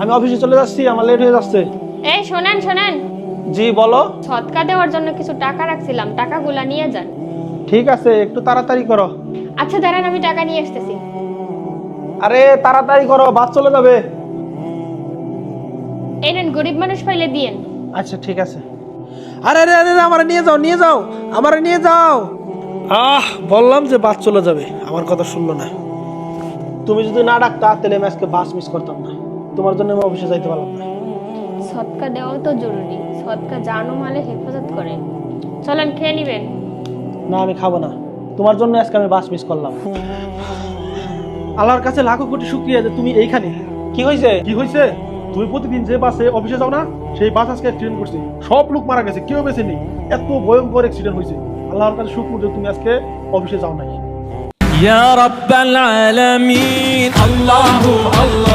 আমি অফিসে চলে যাচ্ছি আমার লেট হয়ে যাচ্ছে। এই শোনেন শোনেন। জি বলো। সৎকা দেওয়ার জন্য কিছু টাকা রাখছিলাম টাকাগুলা নিয়ে যান। ঠিক আছে একটু তাড়াতাড়ি করো। আচ্ছা দাঁড়ান আমি টাকা নিয়ে আসতেছি। আরে তাড়াতাড়ি করো বাস চলে যাবে। এই নেন গরিব মানুষ পাইলে দিয়েন। আচ্ছা ঠিক আছে। আরে আরে আরে আমার নিয়ে যাও নিয়ে যাও আমার নিয়ে যাও। আহ বললাম যে বাস চলে যাবে আমার কথা শুনলো না। তুমি যদি না ডাকতা তাহলে আমি আজকে বাস মিস করতাম না। তোমার জন্য আমি অফিসে যাইতে পারলাম না। সৎকা দেওয়া তো জরুরি। সৎকা জানো মালে হেফাজত করে। চলেন খেয়ে নিবেন। না আমি খাব না। তোমার জন্য আজকে আমি বাস মিস করলাম। আল্লাহর কাছে লাখো কোটি শুক্রিয়া যে তুমি এইখানে। কি হয়েছে কি হয়েছে তুমি প্রতিদিন যে বাসে অফিসে যাও না সেই বাস আজকে অ্যাক্সিডেন্ট করছে। সব লোক মারা গেছে কেউ বেঁচে নেই। এত ভয়ঙ্কর অ্যাক্সিডেন্ট হয়েছে আল্লাহর কাছে শুকুর যে তুমি আজকে অফিসে যাও নাই। ইয়া রাব্বাল আলামিন আল্লাহু আল্লাহ।